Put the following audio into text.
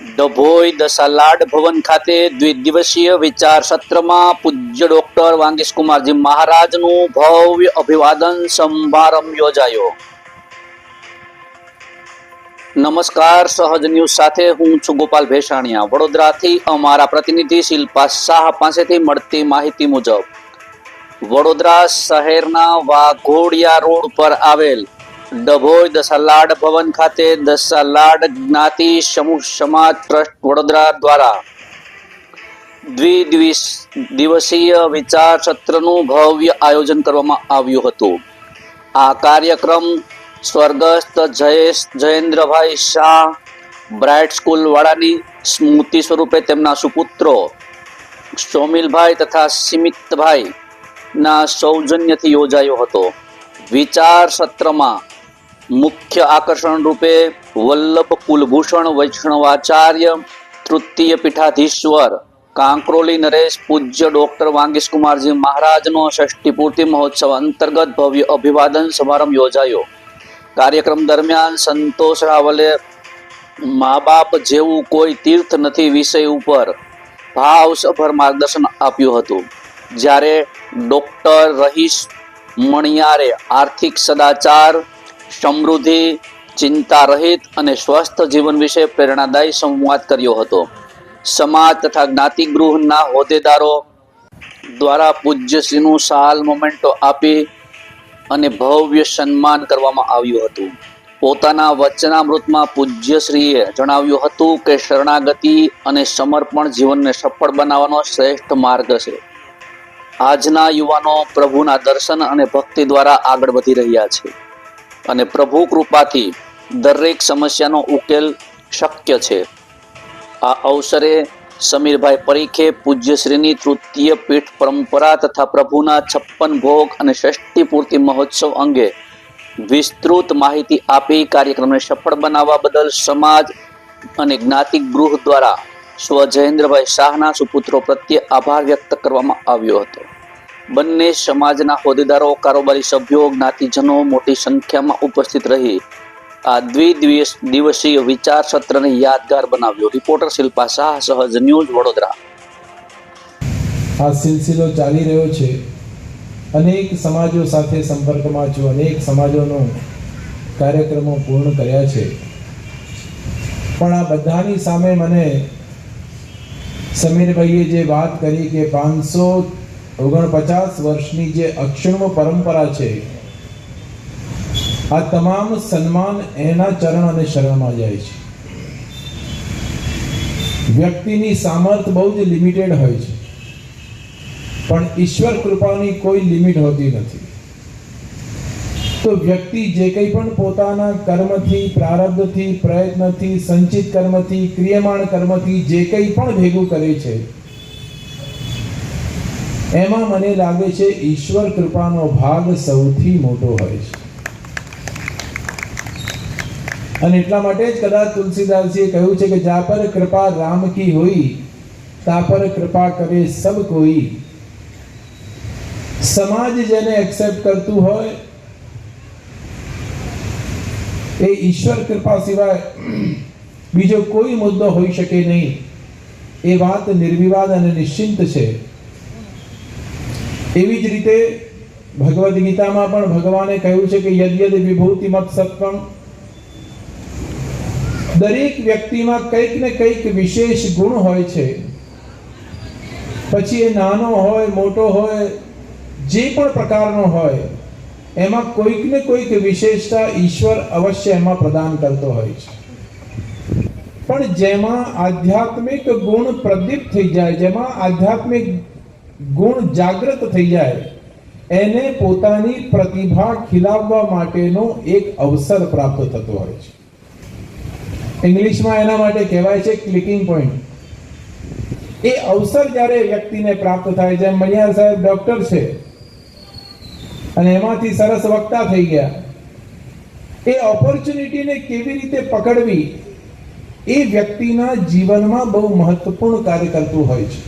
ડભોઈ દસાલાડ ભવન ખાતે દ્વિદિવસીય વિચાર સત્રમાં પૂજ્ય ડોક્ટર વાંગીશ કુમારજી મહારાજનું ભવ્ય અભિવાદન સમારંભ યોજાયો નમસ્કાર સહજ ન્યૂઝ સાથે હું છું ગોપાલ ભેસાણીયા. વડોદરાથી અમારા પ્રતિનિધિ શિલ્પા શાહ પાસેથી મળતી માહિતી મુજબ, વડોદરા શહેરના વાઘોડિયા રોડ પર આવેલ ડભોઈ દસાલાડ ભવન ખાતે દસાલાડ જ્ઞાતિ સમૂહ સમાજ ટ્રસ્ટ વડોદરા દ્વારા દ્વિદિવસ, દિવસીય વિચાર સત્રનું ભવ્ય આયોજન કરવામાં આવ્યું હતું. આ કાર્યક્રમ સ્વર્ગસ્થ જયેશ, જયેન્દ્રભાઈ શાહ, બ્રાઇટ સ્કૂલ વાળાની સ્મૃતિ સ્વરૂપે તેમના સુપુત્રો સોમિલભાઈ તથા સિમિતભાઈ ના સૌજન્યથી યોજાયો હતો. વિચાર સત્રમાં મુખ્ય આકર્ષણ રૂપે વલ્લભ કુલભૂષણ વૈષ્ણવાચાર્ય તૃતીય પીઠાધીશ્વર, કાંકરોલી નરેશ પૂજ્ય ડોક્ટર વાંગીશ કુમારજી મહારાજનો ષષ્ઠી પૂર્તિ મહોત્સવ અંતર્ગત ભવ્ય અભિવાદન સમારંભ યોજાયો. કાર્યક્રમ દરમિયાન સંતોષ રાવલે મા બાપ જેવું કોઈ તીર્થ નથી વિષય ઉપર ભાવસભર માર્ગદર્શન આપ્યું હતું. જ્યારે ડોક્ટર રહીશ મણિયારે આર્થિક સદાચાર સમૃદ્ધિ, ચિંતા રહિત અને સ્વસ્થ જીવન વિશે પ્રેરણાદાયી સંવાદ કર્યો હતો. સમાજ તથા જ્ઞાતિગૃહના હોદ્દેદારો દ્વારા પૂજ્યશ્રીનું સાલ મોમેન્ટો આપી અને ભવ્ય સન્માન કરવામાં આવ્યું હતું. પોતાના વચનામૃતમાં પૂજ્યશ્રીએ જણાવ્યું હતું કે શરણાગતિ અને સમર્પણ જીવનને સફળ બનાવવાનો શ્રેષ્ઠ માર્ગ છે. આજના યુવાનો પ્રભુના દર્શન અને ભક્તિ દ્વારા આગળ વધી રહ્યા છે. અને પ્રભુ કૃપાથી દરેક સમસ્યાનો ઉકેલ શક્ય છે. આ અવસરે સમીરભાઈ પરીખે પૂજ્યશ્રીની તૃતીય પીઠ પરંપરા તથા પ્રભુના છપ્પન ભોગ અને ષષ્ઠી પૂર્તિ મહોત્સવ અંગે વિસ્તૃત માહિતી આપી કાર્યક્રમને સફળ બનાવવા બદલ સમાજ અને જ્ઞાતિક ગૃહ દ્વારા સ્વ જયેન્દ્રભાઈ શાહના સુપુત્રો પ્રત્યે આભાર વ્યક્ત કરવામાં આવ્યો હતો. બંને સમાજના હોદ્દેદારો, કારોબારી સભ્યો, જ્ઞાતિજનો મોટી સંખ્યામાં ઉપસ્થિત રહી. આ દ્વિદિવસ, દિવસીય વિચાર સત્રને યાદગાર બનાવ્યો. રિપોર્ટર શિલ્પા શાહ, સહજ ન્યૂઝ વડોદરા. આ સિલસિલો ચાલી રહ્યો છે. અનેક સમાજો સાથે સંપર્કમાં છું. અનેક સમાજોનો કાર્યક્રમો પૂર્ણ કર્યા છે. પણ આ બધાની સામે મને સમીરભાઈએ જે વાત કરી કે પાંચસો ઓગણપચાસ વર્ષની જે અક્ષુણ્મ પરંપરા છે, આ તમામ સન્માન એના ચરણ અને શરણમાં જાય છે. વ્યક્તિની સામર્થ બહુ જ લિમિટેડ હોય છે. પણ ઈશ્વર કૃપાની કોઈ લિમિટ હોતી નથી. તો વ્યક્તિ જે કંઈ પણ પોતાના કર્મથી, પ્રારબ્ધથી, પ્રયત્નથી, સંચિત કર્મથી, ક્રિયમાણ કર્મથી જે કંઈ પણ ભેગું કરે છે એમાં મને લાગે છે ઈશ્વર કૃપાનો ભાગ સૌથી મોટો હોય છે. અને એટલા માટે જ કદાચ તુલસીદાસજીએ કહ્યું છે કે જા પર કૃપા રામ કી હોઈ તા પર કૃપા કરે સબ કોઈ. સમાજ જેને એક્સેપ્ટ કરતું હોય, એ ઈશ્વર કૃપા સિવાય બીજો કોઈ મુદ્દો હોઈ શકે નહીં. એ વાત નિર્વિવાદ અને નિશ્ચિંત છે. એવી જ રીતે ભગવદ્ ગીતામાં પણ ભગવાને કહ્યું છે કે યદ્યદ વિભૂતિ મત સત્વમ. દરેક વ્યક્તિમાં કંઈક ને કંઈક વિશેષ ગુણ હોય છે. પછી એ નાનો હોય, મોટો હોય, જે પણ પ્રકારનો હોય, એમાં કોઈક ને કોઈક વિશેષતા ઈશ્વર અવશ્ય એમાં પ્રદાન કરતો હોય છે. પણ જેમાં આધ્યાત્મિક ગુણ પ્રદીપ્ત થઈ જાય, જેમાં આધ્યાત્મિક ગુણ જાગૃત થઈ જાય, એને પોતાની પ્રતિભા ખીલાવવા માટેનો એક અવસર પ્રાપ્ત થતો હોય છે. ઇંગ્લિશમાં એના માટે કહેવાય છે ક્લિકિંગ પોઈન્ટ એ અવસર જ્યારે વ્યક્તિને પ્રાપ્ત થાય, જેમ મણિયાર સાહેબ ડોક્ટર છે, અને એમાંથી સરસ વક્તા થઈ ગયા, એ ઓપોર્ચ્યુનિટીને કેવી રીતે પકડવી, એ વ્યક્તિના જીવનમાં બહુ મહત્વપૂર્ણ કાર્ય કરતું હોય છે.